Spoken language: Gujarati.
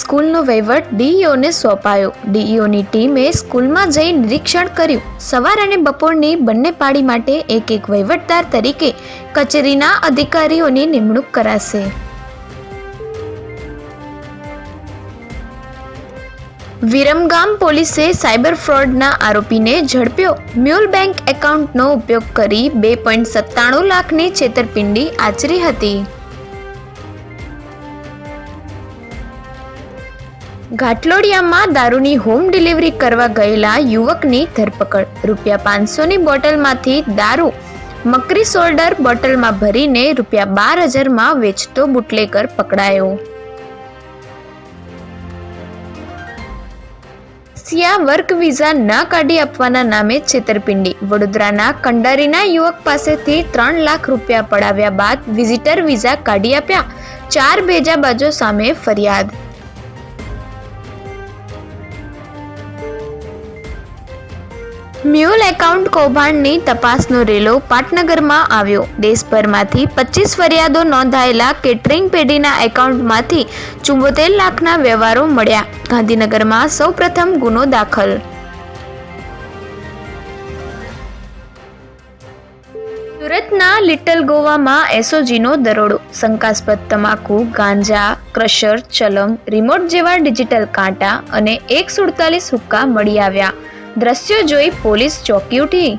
સ્કૂલનો વહીવટ ડીઈઓને સોંપાયો. ડીઈઓની ટીમે સ્કૂલમાં જઈ નિરીક્ષણ કર્યું. સવાર અને બપોરની બંને પાળી માટે એક એક વહીવટદાર તરીકે કચેરીના અધિકારીઓની નિમણૂક કરાશે. વિરમગામ પોલીસે સાયબર ફ્રોડના આરોપીને ઝડપ્યો. મ્યુલ બેંક એકાઉન્ટનો ઉપયોગ કરી બે પોઈન્ટ સત્તાણું લાખની છેતરપિંડી આચરી હતી. ઘાટલોડિયામાં દારૂની હોમ ડિલિવરી કરવા ગયેલા યુવકની ધરપકડ. રૂપિયા પાંચસોની બોટલમાંથી દારૂ મકરી સોલ્ડર બોટલમાં ભરીને રૂપિયા બાર હજારમાં વેચતો બુટલેકર પકડાયો. સિયા વર્ક વિઝા ના કાઢી આપવાના નામે છેતરપિંડી. વડોદરાના કંડારીના યુવક પાસેથી ત્રણ લાખ રૂપિયા પડાવ્યા બાદ વિઝિટર વિઝા કાઢી આપ્યા. ચાર ભેજાબાજો સામે ફરિયાદ. મ્યુલ એકાઉન્ટ કૌભાંડની તપાસનો રેલો પાટનગરમાં આવ્યો. દેશભરમાંથી પચીસ ફરિયાદો નોંધાયેલા કેટરિંગ પેઢીના એકાઉન્ટમાંથી ચુંબોતેર લાખના વ્યવહારો મળ્યા. ગાંધીનગરમાં સૌપ્રથમ ગુનો દાખલ. સુરતના લિટલ ગોવામાં એસઓજીનો દરોડો. શંકાસ્પદ તમાકુ, ગાંજા, ક્રશર, ચલમ, રિમોટ જેવા ડિજિટલ કાંટા અને એક સુડતાલીસ હુક્કા મળી આવ્યા. દ્રશ્યો જોઈ પોલીસ ચોંકી ઉઠી.